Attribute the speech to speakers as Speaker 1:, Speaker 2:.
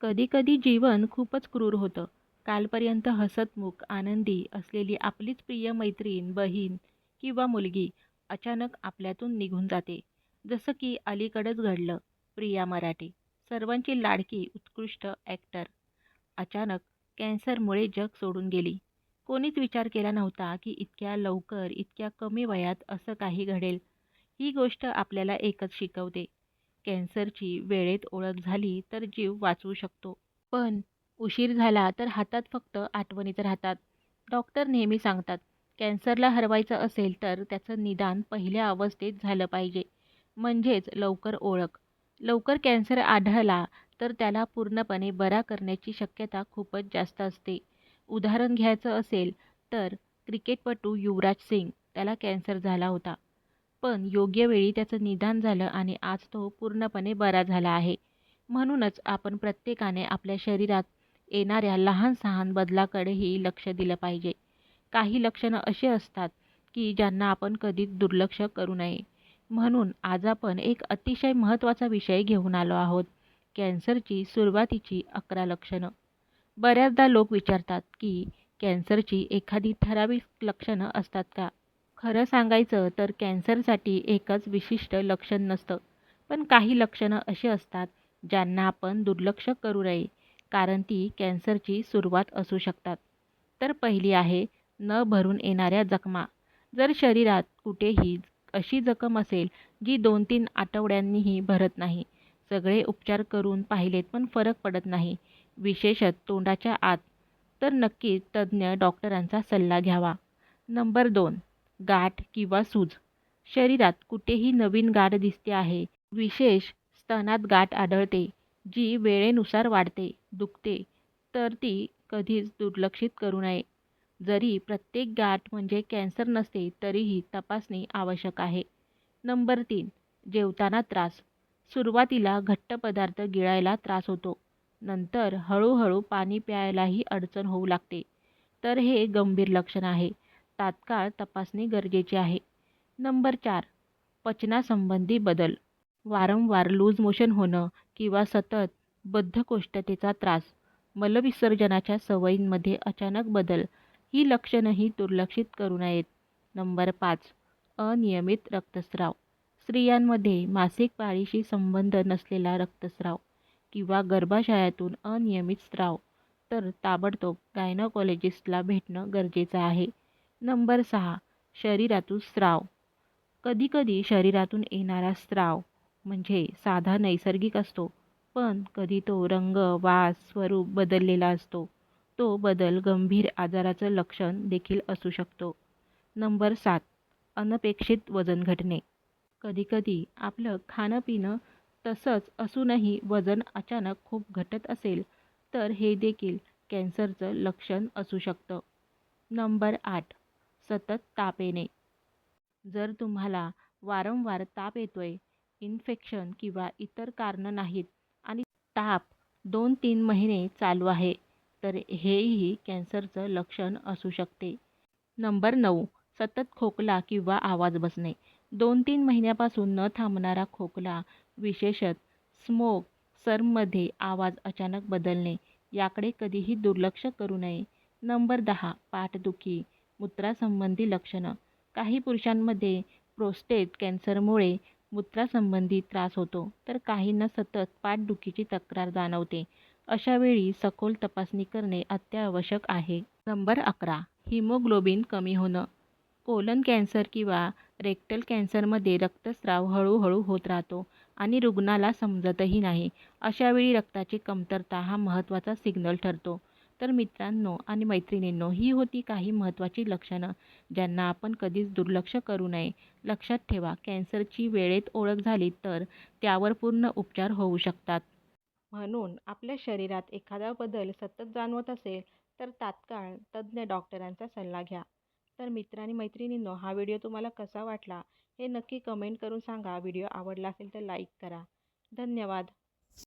Speaker 1: कधीकधी जीवन खूपच क्रूर होतं. कालपर्यंत हसतमुख, आनंदी असलेली आपलीच प्रिय मैत्रीण, बहीण किंवा मुलगी अचानक आपल्यातून निघून जाते. जसं की अलीकडंच घडलं. प्रिया मराठे, सर्वांची लाडकी उत्कृष्ट ॲक्टर, अचानक कॅन्सरमुळे जग सोडून गेली. कोणीच विचार केला नव्हता की इतक्या लवकर, इतक्या कमी वयात असं काही घडेल. ही गोष्ट आपल्याला एकच शिकवते, कॅन्सरची वेळेत ओळख झाली तर जीव वाचवू शकतो. पण उशीर झाला तर हातात फक्त आठवणीच राहतात. डॉक्टर नेहमी सांगतात, कॅन्सरला हरवायचं असेल तर त्याचं निदान पहिल्या अवस्थेत झालं पाहिजे. म्हणजेच लवकर ओळख. लवकर कॅन्सर आढळला तर त्याला पूर्णपणे बरा करण्याची शक्यता खूपच जास्त असते. उदाहरण घ्यायचं असेल तर क्रिकेटपटू युवराज सिंग, त्याला कॅन्सर झाला होता. पण योग्य वेळी त्याचं निदान झालं आणि आज तो पूर्णपणे बरा झाला आहे. म्हणूनच आपण प्रत्येकाने आपल्या शरीरात येणाऱ्या लहान-सहान बदलाकडेही लक्ष दिलं पाहिजे. काही लक्षणं अशी असतात की ज्यांना आपण कधीच दुर्लक्ष करू नये. म्हणून आज आपण एक अतिशय महत्त्वाचा विषय घेऊन आलो आहोत, कॅन्सरची सुरुवातीची अकरा लक्षणं. बऱ्याचदा लोक विचारतात की कॅन्सरची एखादी ठराविक लक्षणं असतात का? खरं सांगायचं तर कॅन्सरसाठी एकच विशिष्ट लक्षण नसतं. पण काही लक्षणं अशी असतात ज्यांना आपण दुर्लक्ष करू नये, कारण ती कॅन्सरची सुरुवात असू शकतात. तर पहिली आहे न भरून येणाऱ्या जखमा. जर शरीरात कुठेही अशी जखम असेल जी दोन-तीन आठवड्यांनीही भरत नाही, सगळे उपचार करून पाहिलेत पण फरक पडत नाही, विशेषत तोंडाच्या आत, तर नक्कीच तज्ज्ञ डॉक्टरांचा सल्ला घ्यावा. नंबर दोन गाठ किंवा सूज. शरीरात कुठेही नवीन गाठ दिसते आहे, विशेष स्तनात गाठ आढळते, जी वेळेनुसार वाढते, दुखते, तर ती कधीच दुर्लक्षित करू नये. जरी प्रत्येक गाठ म्हणजे कॅन्सर नसते तरीही तपासणी आवश्यक आहे. नंबर तीन जेवताना त्रास. सुरुवातीला घट्ट पदार्थ गिळायला त्रास होतो, नंतर हळूहळू पाणी प्यायलाही अडचण होऊ लागते, तर हे गंभीर लक्षण आहे. तात्काळ तपासणी गरजेची आहे. नंबर चार पचनासंबंधी बदल. वारंवार लूज मोशन होणं किंवा सतत बद्धकोष्ठतेचा त्रास, मलविसर्जनाच्या सवयींमध्ये अचानक बदल ही लक्षणंही दुर्लक्षित करू नयेत. नंबर पाच अनियमित रक्तस्राव. स्त्रियांमध्ये मासिक पाळीशी संबंध नसलेला रक्तस्राव किंवा गर्भाशयातून अनियमित स्राव, तर ताबडतोब गायनेकोलॉजिस्टला भेटणं गरजेचं आहे. नंबर सहा शरीरातून स्राव. कधीकधी शरीरातून येणारा स्राव म्हणजे साधा नैसर्गिक असतो, पण कधी तो रंग, वास, स्वरूप बदललेला असतो. तो बदल गंभीर आजाराचं लक्षण देखील असू शकतो. नंबर सात अनपेक्षित वजन घटणे. कधीकधी आपलं खाणं-पिणं तसंच असूनही वजन अचानक खूप घटत असेल, तर हे देखील कॅन्सरचं लक्षण असू शकतं. नंबर आठ सतत ताप येणे. जर तुम्हाला वारंवार ताप येतोय, इन्फेक्शन किंवा इतर कारणं नाहीत आणि ताप दोन-तीन महिने चालू आहे, तर हेही कॅन्सरचं लक्षण असू शकते. नंबर नऊ सतत खोकला किंवा आवाज बसणे. दोन-तीन महिन्यापासून न थांबणारा खोकला, विशेषत स्मोक सर्ममध्ये आवाज अचानक बदलणे, याकडे कधीही दुर्लक्ष करू नये. नंबर दहा पाठदुखी, मूत्रासंबंधी लक्षणं. काही पुरुषांमध्ये प्रोस्टेट कॅन्सरमुळे मूत्रासंबंधी त्रास होतो, तर काहींना सतत पाठदुखीची तक्रार जाणवते. अशावेळी सखोल तपासणी करणे अत्यावश्यक आहे. नंबर अकरा हिमोग्लोबिन कमी होणं. कोलन कॅन्सर किंवा रेक्टल कॅन्सरमध्ये रक्तस्राव हळूहळू होत राहतो आणि रुग्णाला समजतही नाही. अशावेळी रक्ताची कमतरता हा महत्त्वाचा सिग्नल ठरतो. तर मित्रांनो आणि मैत्रिणींनो, ही होती काही महत्त्वाची लक्षणं, ज्यांना आपण कधीच दुर्लक्ष करू नये. लक्षात ठेवा, कॅन्सरची वेळेत ओळख झाली तर त्यावर पूर्ण उपचार होऊ शकतात. म्हणून आपल्या शरीरात एखादा बदल सतत जाणवत असेल तर तात्काळ तज्ज्ञ डॉक्टरांचा सल्ला घ्या. तर मित्र आणि मैत्रिणींनो, हा व्हिडिओ तुम्हाला कसा वाटला हे नक्की कमेंट करून सांगा. व्हिडिओ आवडला असेल तर लाईक करा. धन्यवाद.